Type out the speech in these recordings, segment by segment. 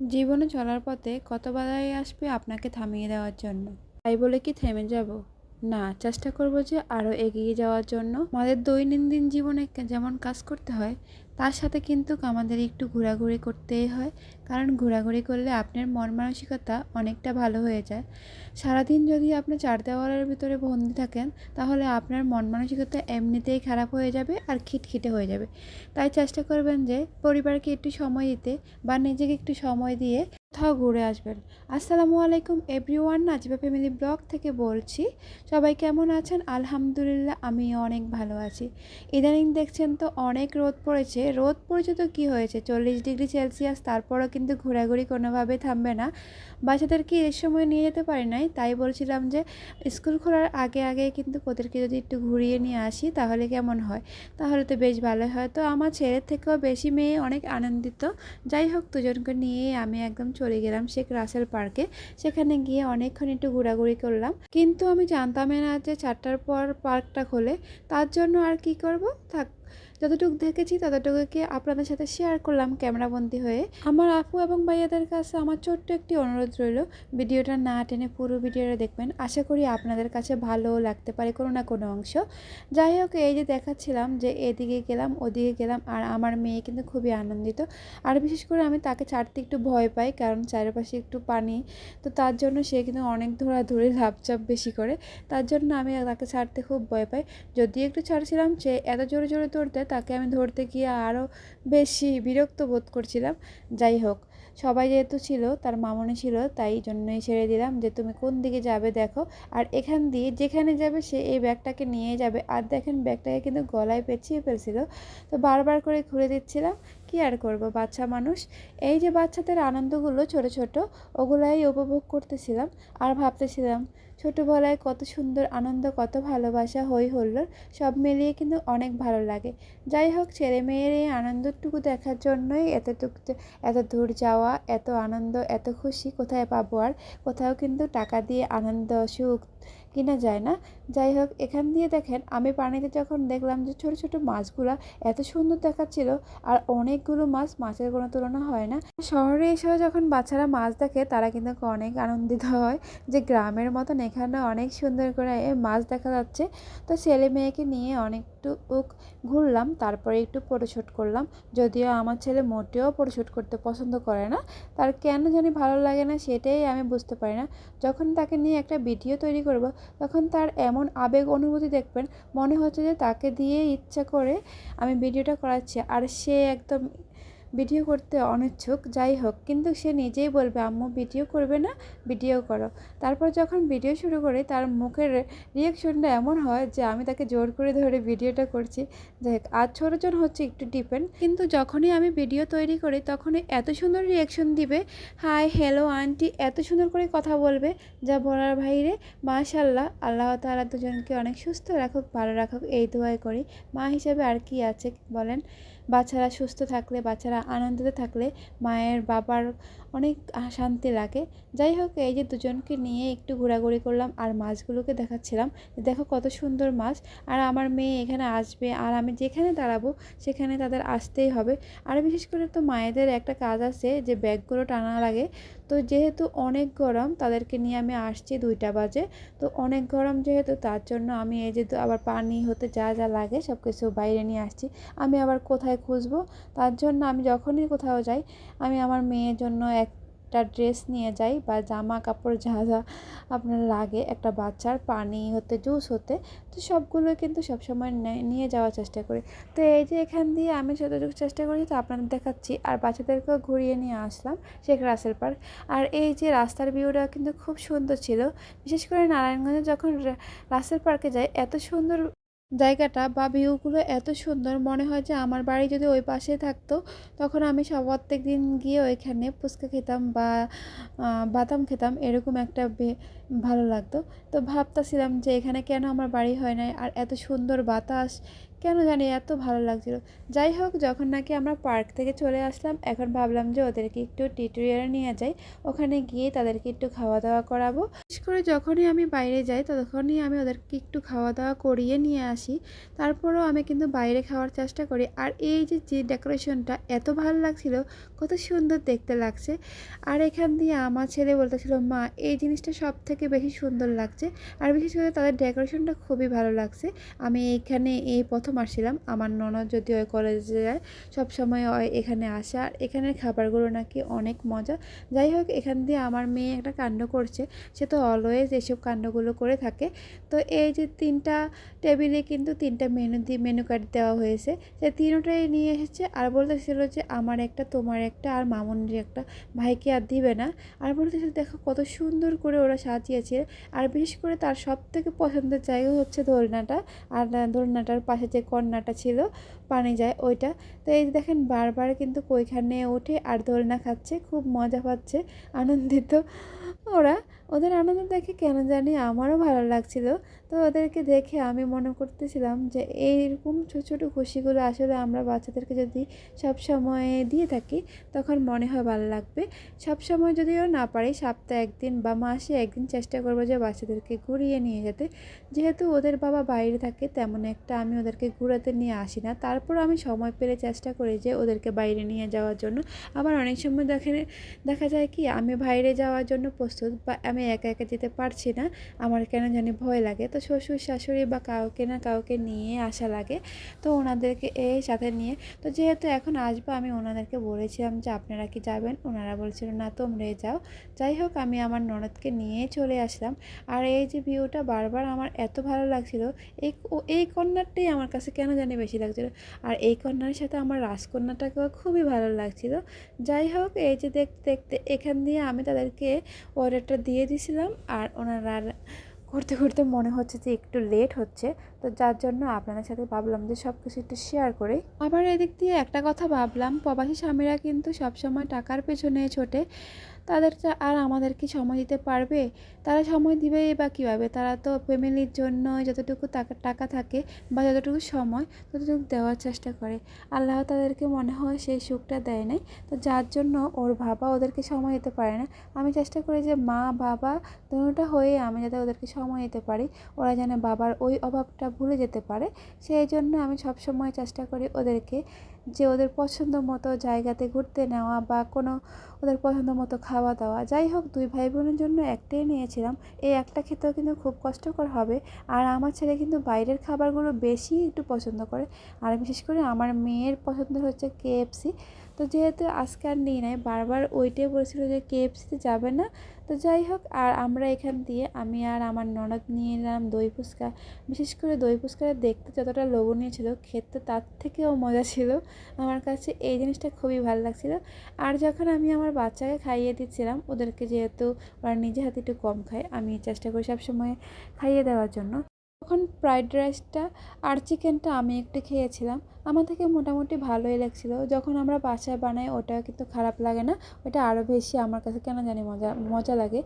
জীবনে চলার পথে কত বাধাই আসবে আপনাকে থামিয়ে দেওয়ার জন্য? তাই বলে কি থেমে যাব? না, চেষ্টা করব যে আরও এগিয়ে যাওয়ার জন্য। আমাদের দৈনন্দিন জীবনে যেমন কাজ করতে হয়, তার সাথে কিন্তু আমাদের একটু ঘোরাঘুরি করতেই হয়। কারণ ঘোরাঘুরি করলে আপনার মন মানসিকতা অনেকটা ভালো হয়ে যায়। সারাদিন যদি আপনি চার দেওয়ালের ভিতরে বন্দি থাকেন, তাহলে আপনার মন মানসিকতা এমনিতেই খারাপ হয়ে যাবে আর খিটখিটে হয়ে যাবে। তাই চেষ্টা করবেন যে পরিবারকে একটু সময় দিতে বা নিজেকে একটু সময় দিয়ে কোথাও ঘুরে আসবেন। আসসালামু আলাইকুম এভরিওয়ান, নাজিবা ফ্যামিলি ব্লগ থেকে বলছি, সবাই কেমন আছেন? আলহামদুলিল্লাহ আমি অনেক ভালো আছি। ইদানিং দেখছেন তো অনেক রোদ পড়েছে। রোদ পড়েছে তো কী হয়েছে? চল্লিশ ডিগ্রি সেলসিয়াস, তারপরও কিন্তু ঘোরাঘুরি কোনোভাবে থামবে না। বাচ্চাদেরকে এর সময় নিয়ে যেতে পারি নাই? তাই বলছিলাম যে, স্কুল খোলার আগে আগে কিন্তু ওদেরকে যদি একটু ঘুরিয়ে নিয়ে আসি, তাহলে কেমন হয়? তাহলে তো বেশ ভালো হয়। তো আমার ছেলের থেকেও বেশি মেয়ে অনেক আনন্দিত। যাই হোক, দুজনকে নিয়ে আমি একদম চলে গেলাম শেখ রাসেল পার্কে। সেখানে গিয়ে অনেকক্ষণ একটু ঘোরাঘুরি করলাম। কিন্তু আমি জানতামই না যে চারটার পর পার্কটা খোলে। তার জন্য আর কি করব? থাক যতটুকু দেখেছি, ততটুকুকে আপনাদের সাথে শেয়ার করলাম ক্যামেরাবন্দি হয়ে। আমার আপু এবং ভাইয়াদের কাছে আমার ছোট্ট একটি অনুরোধ রইল, ভিডিওটা না টেনে পুরো ভিডিওটা দেখবেন। আশা করি আপনাদের কাছে ভালো লাগতে পারে কোনো না কোনো অংশ। যাই হোক, এই যে দেখাচ্ছিলাম যে এদিকে গেলাম, ওদিকে গেলাম, আর আমার মেয়ে কিন্তু খুবই আনন্দিত। আর বিশেষ করে আমি তাকে ছাড়তে একটু ভয় পাই, কারণ চারপাশে একটু পানি। তো তার জন্য সে কিন্তু অনেক ধরাধরি লাভচাপ বেশি করে। তার জন্য আমি তাকে ছাড়তে খুব ভয় পাই। যদি একটু ছাড়ছিলাম, সে এত জোরে জোরে দৌড়তে তাকে আমি ধরতে গিয়ে আরও বেশি বিরক্ত বোধ করছিলাম। যাই হোক, সবাই যেহেতু ছিল, তার মামনি ছিল, তাই জন্যই ছেড়ে দিলাম যে, তুমি কোন দিকে যাবে দেখো। আর এখান দিয়ে যেখানে যাবে, সে এই ব্যাগটাকে নিয়ে যাবে। আর দেখেন, ব্যাগটাকে কিন্তু গলায় পেঁচিয়ে ফেলছিল। তো বারবার করে ঘুরে দিচ্ছিলাম। কি আর করব, বাচ্চা মানুষ? এই যে বাচ্চাদের আনন্দগুলো ছোট ছোট, ওগুলাই উপভোগ করতেছিলাম আর ভাবতেছিলাম, ছোটোবেলায় কত সুন্দর আনন্দ, কত ভালোবাসা হই হল্লোর সব মিলিয়ে কিন্তু অনেক ভালো লাগে। যাই হোক, ছেলে মেয়ের এই আনন্দটুকু দেখার জন্যই এতটুকু এত দূর যাওয়া, এত আনন্দ, এত খুশি, কোথায় পাবো আর? কোথাও কিন্তু টাকা দিয়ে আনন্দ, সুখ কিনা যায় না? যাই হোক, এখান দিয়ে দেখেন, আমি পানিতে যখন দেখলাম যে ছোট ছোট মাছগুলো এত সুন্দর দেখাচ্ছিল, আর অনেকগুলো মাছ মাছের কোনো তুলনা হয় না। শহরে এসেও যখন বাচ্চারা মাছ দেখে, তারা কিন্তু অনেক আনন্দিত হয় যে গ্রামের মতন এখানে অনেক সুন্দর করে মাছ দেখা যাচ্ছে। তো ছেলে মেয়েকে নিয়ে অনেকটু ঘুরলাম, তারপরে একটু ফটোশ্যুট করলাম। যদিও আমার ছেলে মোটেও ফটোশ্যুট করতে পছন্দ করে না। তার কেন জানি ভালো লাগে না, সেটাই আমি বুঝতে পারি না। যখন তাকে নিয়ে একটা ভিডিও তৈরি করব তখন তার এমন আবেগ অনুভূতি দেখবেন, মনে হচ্ছে যে তাকে দিয়ে ইচ্ছা করে আমি ভিডিওটা করাচ্ছি। আর সে একদম ভিডিও করতে অনিচ্ছুক, যাই হোক, কিন্তু সে নিজেই বলবে, আম্মু, ভিডিও করবে না, ভিডিও করো। তারপর যখন ভিডিও শুরু করি, তার মুখের রিয়াকশনটা এমন হয় যে আমি তাকে জোর করে ধরে ভিডিওটা করছি। যাই হোক আর ছোটোজন হচ্ছে একটু ডিপেন্ড কিন্তু যখনই আমি ভিডিও তৈরি করি, তখনই এত সুন্দর রিয়াকশন দিবে। হাই হ্যালো আন্টি এত সুন্দর করে কথা বলবে, যা বলার ভাইরে মাশাল্লাহ আল্লাহ তাআলা দুজনকে অনেক সুস্থ রাখুক, ভালো রাখুক, এই দোয়াই করি। মা হিসেবে আর কি আছে বলেন? বাচ্চারা সুস্থ থাকলে, বাচ্চারা আনন্দিত থাকলে মায়ের বাবার অনেক শান্তি লাগে। যাই হোক, এই যে দুজনকে নিয়ে একটু ঘোরাঘুরি করলাম আর মাছগুলোকে দেখাচ্ছিলাম। দেখো কত সুন্দর মাছ। আর আমার মেয়ে এখানে আসবে আর আমি যেখানে দাঁড়াবো সেখানে তাদের আসতেই হবে। আর বিশেষ করে তো মায়েদের একটা কাজ আছে যে ব্যাগগুলো টানা লাগে। তো যেহেতু অনেক গরম, তাদেরকে নিয়ে আমি আসছি দুইটা বাজে। তো অনেক গরম যেহেতু, তার জন্য আমি এই যে আবার পানি হতে যা যা লাগে সব কিছু বাইরে নিয়ে আসছি। আমি আবার কোথায় খুঁজবো? তার জন্য আমি যখনই কোথাও যাই, আমি আমার মেয়ের জন্য একটা ড্রেস নিয়ে যাই বা জামা কাপড় যা যা আপনার লাগে, একটা বাচ্চার পানি হতে জুস হতে, তো সবগুলো কিন্তু সবসময় নিয়ে যাওয়ার চেষ্টা করি। তো এই যে এখান দিয়ে আমি যতটুকু চেষ্টা করি তো আপনাদের দেখাচ্ছি। আর বাচ্চাদেরকেও ঘুরিয়ে নিয়ে আসলাম শেখ রাসেল পার্ক। আর এই যে রাস্তার ভিউটা কিন্তু খুব সুন্দর ছিল। বিশেষ করে নারায়ণগঞ্জে যখন রাসেল পার্কে যাই, এত সুন্দর জায়গাটা বা ভিউগুলো এত সুন্দর, মনে হয় যে আমার বাড়ি যদি ওই পাশে থাকতো, তখন আমি সব প্রত্যেক দিন গিয়ে ওইখানে ফুচকা খেতাম বা বাদাম খেতাম, এরকম একটা ভালো লাগতো। তো ভাবতেছিলাম যে এখানে কেন আমার বাড়ি হয় নাই? আর এত সুন্দর বাতাস কেন জানি এত ভালো লাগছিল। যাই হোক, যখন নাকি আমরা পার্ক থেকে চলে আসলাম, এখন ভাবলাম যে ওদেরকে একটু টিউটোরিয়ালে নিয়ে যাই। ওখানে গিয়ে তাদেরকে একটু খাওয়া দাওয়া করাবো। বিশেষ করে যখনই আমি বাইরে যাই, তখনই আমি ওদেরকে একটু খাওয়া দাওয়া করিয়ে নিয়ে আসি। তারপরেও আমি কিন্তু বাইরে খাওয়ার চেষ্টা করি। আর এই যে যে ডেকোরেশনটা এত ভালো লাগছিল, কত সুন্দর দেখতে লাগছে। আর এখান দিয়ে আমার ছেলে বলতেছিল, মা, এই জিনিসটা সব থেকে বেশি সুন্দর লাগছে। আর বিশেষ করে তাদের ডেকোরেশনটা খুবই ভালো লাগছে। আমি এইখানে এই প্রথম আসছিলাম। আমার ননদ যদি ওই কলেজে যায় সব সময় ওই এখানে আসে। আর এখানের খাবারগুলো নাকি অনেক মজা। যাই হোক, এখান দিয়ে আমার মেয়ে একটা কাণ্ড করছে। সে তো অলওয়েজ এসব কাণ্ডগুলো করে থাকে। তো এই যে তিনটা টেবিলে কিন্তু তিনটা মেনু দিয়ে মেনু কার্ড দেওয়া হয়েছে। সে তিনটাই নিয়ে এসেছে আর বলতেছিল যে, আমার একটা, তোমার একটা আর মামুনির একটা। ভাইকে আর দিবে না। আর বলতেছিল, দেখো কত সুন্দর করে ওরা সাজিয়েছে। আর বিশেষ করে তার সব থেকে পছন্দের জায়গা হচ্ছে দোলনাটা। আর দোলনাটার পাশে যে কন্যাটা ছিল, পানি যায় ওইটা। তো এই দেখেন, বারবার কিন্তু ওইখানে ওঠে আর দোলনা খাচ্ছে, খুব মজা পাচ্ছে, আনন্দিত ওরা। ওদের আনন্দ দেখে কেন জানি আমারও ভালো লাগছিল। তো ওদেরকে দেখে আমি মনে করতেছিলাম যে এইরকম ছোটো ছোটো খুশিগুলো আসলে আমরা বাচ্চাদেরকে যদি সব সময় দিয়ে থাকি, তখন মনে হয় ভালো লাগবে। সব সময় যদিও না পারি, সপ্তাহে একদিন বা মাসে একদিন চেষ্টা করব যে বাচ্চাদেরকে ঘুরিয়ে নিয়ে যেতে। যেহেতু ওদের বাবা বাইরে থাকে, তেমন একটা আমি ওদেরকে ঘুরাতে নিয়ে আসি না। তারপর আমি সময় পেলে চেষ্টা করি যে ওদেরকে বাইরে নিয়ে যাওয়ার জন্য। আবার অনেক সময় দেখে দেখা যায় কি, আমি বাইরে যাওয়ার জন্য প্রস্তুত বা আমি একা একা যেতে পারছি না। আমার কেন জানি ভয় লাগে। তো শ্বশুর শাশুড়ি বা কাউকে না কাউকে নিয়ে আসা লাগে। তো ওনাদেরকে এই সাথে নিয়ে, তো যেহেতু এখন আসব, আমি ওনাদেরকে বলেছিলাম যে আপনারা কি যাবেন? ওনারা বলছিল, না, তোমরাই যাও। যাই হোক, আমি আমার ননদকে নিয়ে চলে আসলাম। আর এই যে ভিউটা বারবার আমার এত ভালো লাগছিল, এই এই কন্যাটাই আমার কাছে কেন জানি বেশি লাগছিল। আর এই কন্যার সাথে আমার রাজকন্যাটাকেও খুবই ভালো লাগছিল। যাই হোক, এই যে দেখতে দেখতে, এখান দিয়ে আমি তাদেরকে অর্ডারটা দিয়ে দিছিলাম আর ওনারা করতে করতে মনে হচ্ছে যে একটু লেট হচ্ছে। তো যার জন্য আপনাদের সাথে ভাবলাম যে সব কিছু একটু শেয়ার করি। আবার এদিক দিয়ে একটা কথা ভাবলাম, প্রবাসী স্বামীরা কিন্তু সবসময় টাকার পেছনে ছোটে। তাদের আর আমাদের কি সময় দিতে পারবে? তারা সময় দিবে বা কীভাবে? তারা তো ফ্যামিলির জন্য যতটুকু টাকা টাকা থাকে বা যতটুকু সময় ততটুকু দেওয়ার চেষ্টা করে। আল্লাহ তাদেরকে মনে হয় সেই সুখটা দেয় নাই। তো যার জন্য ওর বাবা ওদেরকে সময় দিতে পারে না। আমি চেষ্টা করি যে মা, বাবা দুটোটা হয়ে আমি যাতে ওদেরকে সময় দিতে পারি। ওরা যেন বাবার ওই অভাবটা ভুলে যেতে পারে। সেই জন্য আমি সবসময় চেষ্টা করি ওদেরকে যে ওদের পছন্দ মতো জায়গাতে ঘুরতে নেওয়া বা কোনো ওদের পছন্দ মতো খাওয়া দাওয়া। যাই হোক, দুই ভাই বোনের জন্য একটাই নিয়েছিলাম। এই একটা খেতেও কিন্তু খুব কষ্টকর হবে। আর আমার ছেলে কিন্তু বাইরের খাবারগুলো বেশি একটু পছন্দ করে। আর বিশেষ করে আমার মেয়ের পছন্দ হচ্ছে কেএফসি তো যেহেতু আজকে আর নিই নাই, বারবার ওইটাই বলেছিল যে কেএফসিতে যাবে না। তো যাই হোক, আর আমরা এখান দিয়ে আমি আর আমার ননদ নিয়ে এলাম দই ফুচকা। বিশেষ করে দই ফুচকাটা দেখতে যতটা লোভনীয় ছিল, খেতে তার থেকেও মজা ছিল। আমার কাছে এই জিনিসটা খুবই ভালো লাগছিল। আর যখন আমি আমার বাচ্চাকে খাইয়ে দিচ্ছিলাম, ওদেরকে যেহেতু ওরা নিজে হাতে একটু কম খায়, আমি চেষ্টা করি সবসময় খাইয়ে দেওয়ার জন্য। তখন ফ্রাইড রাইসটা আর চিকেনটা আমি একটু খেয়েছিলাম। আমার থেকে মোটামুটি ভালোই লাগছিল। যখন আমরা বাসায় বানাই ওটা কিন্তু খারাপ লাগে না। ওটা আরও বেশি আমার কাছে কেন জানি মজা মজা লাগে।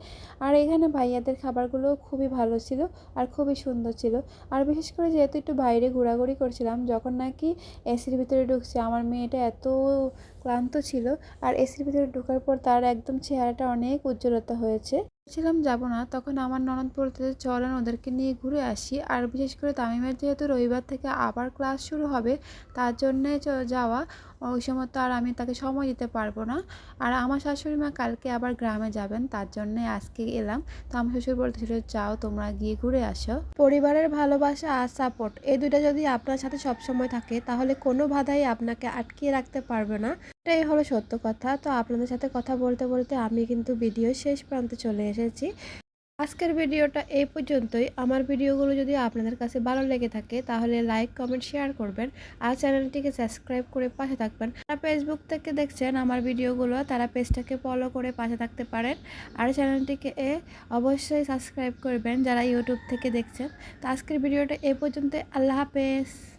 আর এখানে ভাইয়াদের খাবারগুলো খুবই ভালো ছিল আর খুবই সুন্দর ছিল। আর বিশেষ করে যেহেতু একটু বাইরে ঘোরাঘুরি করছিলাম, যখন নাকি এসির ভিতরে ঢুকছে, আমার মেয়েটা এত ক্লান্ত ছিল। আর এসির ভিতরে ঢোকার পর তার একদম চেহারাটা অনেক উজ্জ্বলতা হয়েছে। ছিলাম যাব না। তখন আমার ননদ যে চলেন ওদেরকে নিয়ে ঘুরে আসি। আর বিশেষ করে তামিমের যেহেতু রবিবার থেকে আবার ক্লাস শুরু হবে, তার জন্যে যাওয়া ওই সময় তো আর আমি তাকে সময় দিতে পারব না। আর আমার শাশুড়ি মা কালকে আবার গ্রামে যাবেন, তার জন্যে আজকে এলাম। তো আমার শ্বশুর বলতেছিল, যাও, তোমরা গিয়ে ঘুরে আসো। পরিবারের ভালোবাসা আর সাপোর্ট এই দুইটা যদি আপনার সাথে সবসময় থাকে, তাহলে কোনো বাধাই আপনাকে আটকিয়ে রাখতে পারবে না। এটাই হলো সত্য কথা। তো আপনাদের সাথে কথা বলতে বলতে আমি কিন্তু ভিডিও শেষ প্রান্তে চলে এসেছি। আজকের ভিডিওটা এই পর্যন্তই। আমার ভিডিওগুলো যদি আপনাদের কাছে ভালো লেগে থাকে, তাহলে লাইক কমেন্ট শেয়ার করবেন আর চ্যানেলটিকে সাবস্ক্রাইব করে পাশে থাকবেন। যারা ফেসবুক থেকে দেখছেন, আমার ভিডিওগুলো, তারা পেজটাকে ফলো করে পাশে থাকতে পারেন। আর চ্যানেলটিকে এ অবশ্যই সাবস্ক্রাইব করবেন যারা ইউটিউব থেকে দেখছেন। তো আজকের ভিডিওটা এই পর্যন্ত আল্লাহ হাফেজ।